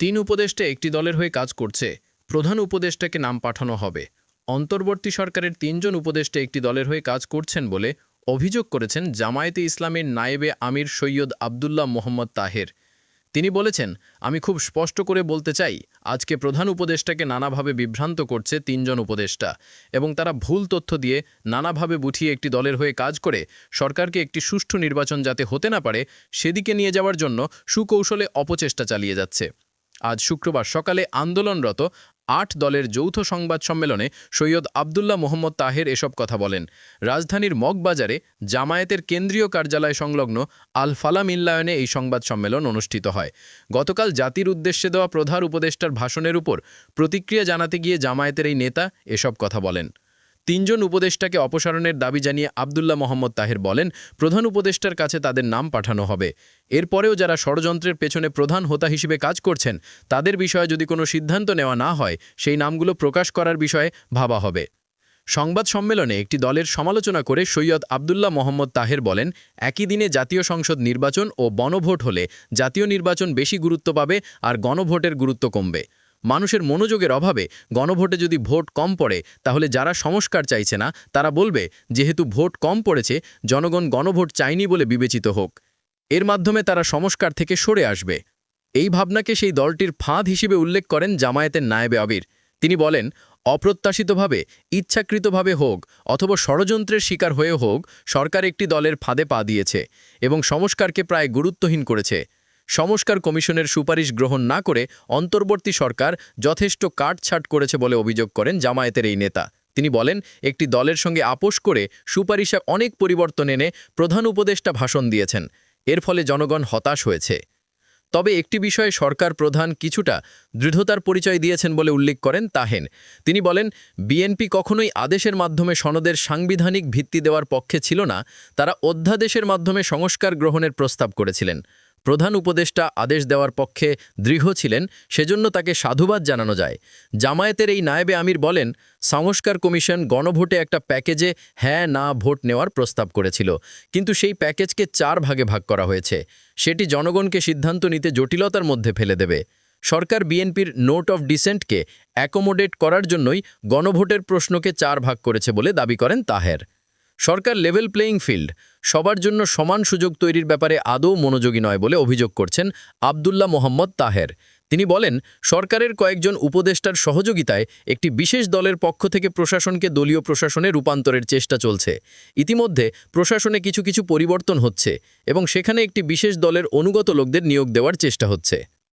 তিন উপদেষ্টা একটি দলের হয়ে কাজ করছে। প্রধান উপদেষ্টাকে নাম পাঠানো হবে। অন্তর্বর্তী সরকারের তিনজন উপদেষ্টা একটি দলের হয়ে কাজ করছেন বলে অভিযোগ করেছেন জামায়াতে ইসলামের নায়েবে আমির সৈয়দ আবদুল্লাহ মোহাম্মদ তাহের। তিনি বলেছেন, আমি খুব স্পষ্ট করে বলতে চাই, আজকে প্রধান উপদেষ্টাকে নানাভাবে বিভ্রান্ত করছে তিনজন উপদেষ্টা এবং তারা ভুল তথ্য দিয়ে নানাভাবে বুঝিয়ে একটি দলের হয়ে কাজ করে সরকারকে একটি সুষ্ঠু নির্বাচন যাতে হতে না পারে, সেদিকে নিয়ে যাওয়ার জন্য সুকৌশলে অপচেষ্টা চালিয়ে যাচ্ছে। আজ শুক্রবার সকালে আন্দোলনরত আট দলের যৌথ সংবাদ সম্মেলনে সৈয়দ আবদুল্লাহ মোহাম্মদ তাহের এসব কথা বলেন। রাজধানীর মগবাজারে জামায়াতের কেন্দ্রীয় কার্যালয় সংলগ্ন আল মিল্লায়নে এই সংবাদ সম্মেলন অনুষ্ঠিত হয়। গতকাল জাতির উদ্দেশ্যে দেওয়া প্রধান উপদেষ্টার ভাষণের উপর প্রতিক্রিয়া জানাতে গিয়ে জামায়াতের এই নেতা এসব কথা বলেন। তিনজন উপদেষ্টাকে অপসারণের দাবি জানিয়ে আবদুল্লাহ মোহাম্মদ তাহের বলেন, প্রধান উপদেষ্টার কাছে তাদের নাম পাঠানো হবে। এরপরেও যারা ষড়যন্ত্রের পেছনে প্রধান হোতা হিসেবে কাজ করছেন, তাদের বিষয়ে যদি কোনো সিদ্ধান্ত নেওয়া না হয়, সেই নামগুলো প্রকাশ করার বিষয়ে ভাবা হবে। সংবাদ সম্মেলনে একটি দলের সমালোচনা করে সৈয়দ আবদুল্লাহ মোহাম্মদ তাহের বলেন, একই দিনে জাতীয় সংসদ নির্বাচন ও বনভোট হলে জাতীয় নির্বাচন বেশি গুরুত্ব পাবে আর গণভোটের গুরুত্ব কমবে। মানুষের মনোযোগের অভাবে গণভোটে যদি ভোট কম পড়ে, তাহলে যারা সংস্কার চাইছে না, তারা বলবে, যেহেতু ভোট কম পড়েছে, জনগণ গণভোট চায়নি বলে বিবেচিত হোক। এর মাধ্যমে তারা সংস্কার থেকে সরে আসবে। এই ভাবনাকে সেই দলটির ফাঁদ হিসেবে উল্লেখ করেন জামায়াতের নায়েবে আবির। তিনি বলেন, অপ্রত্যাশিতভাবে, ইচ্ছাকৃতভাবে হোক অথবা ষড়যন্ত্রের শিকার হয়ে হোক, সরকার একটি দলের ফাঁদে পা দিয়েছে এবং সংস্কারকে প্রায় গুরুত্বহীন করেছে। সংস্কার কমিশনের সুপারিশ গ্রহণ না করে অন্তর্বর্তী সরকার যথেষ্ট কাটছাট করেছে বলে অভিযোগ করেন জামায়াতের এই নেতা। তিনি বলেন, একটি দলের সঙ্গে আপোষ করে সুপারিশে অনেক পরিবর্তন এনে প্রধান উপদেষ্টা ভাষণ দিয়েছেন। এর ফলে জনগণ হতাশ হয়েছে। তবে একটি বিষয়ে সরকার প্রধান কিছুটা দৃঢ়তার পরিচয় দিয়েছেন বলে উল্লেখ করেন তাহেন। তিনি বলেন, বিএনপি কখনোই আদেশের মাধ্যমে সনদের সাংবিধানিক ভিত্তি দেওয়ার পক্ষে ছিল না, তারা অধ্যাদেশের মাধ্যমে সংস্কার গ্রহণের প্রস্তাব করেছিলেন। প্রধান উপদেষ্টা আদেশ দেওয়ার পক্ষে দৃঢ় ছিলেন, সেজন্য তাকে সাধুবাদ জানানো যায়। জামায়াতের এই নায়েবে আমির বলেন, সংস্কার কমিশন গণভোটে একটা প্যাকেজে হ্যাঁ না ভোট নেওয়ার প্রস্তাব করেছিল। কিন্তু সেই প্যাকেজকে চার ভাগে ভাগ করা হয়েছে। সেটি জনগণকে সিদ্ধান্ত নিতে জটিলতার মধ্যে ফেলে দেবে। সরকার বিএনপির নোট অফ ডিসেন্টকে অ্যাকোমোডেট করার জন্যই গণভোটের প্রশ্নকে চার ভাগ করেছে বলে দাবি করেন তাহের। সরকার লেভেল প্লেয়িং ফিল্ড সবার জন্য সমান সুযোগ তৈরির ব্যাপারে আদৌ মনোযোগী নয় বলে অভিযোগ করছেন আবদুল্লাহ মোহাম্মদ তাহের। তিনি বলেন, সরকারের কয়েকজন উপদেষ্টার সহযোগিতায় একটি বিশেষ দলের পক্ষ থেকে প্রশাসনকে দলীয় প্রশাসনে রূপান্তরের চেষ্টা চলছে। ইতিমধ্যে প্রশাসনে কিছু কিছু পরিবর্তন হচ্ছে এবং সেখানে একটি বিশেষ দলের অনুগত লোকদের নিয়োগ দেওয়ার চেষ্টা হচ্ছে।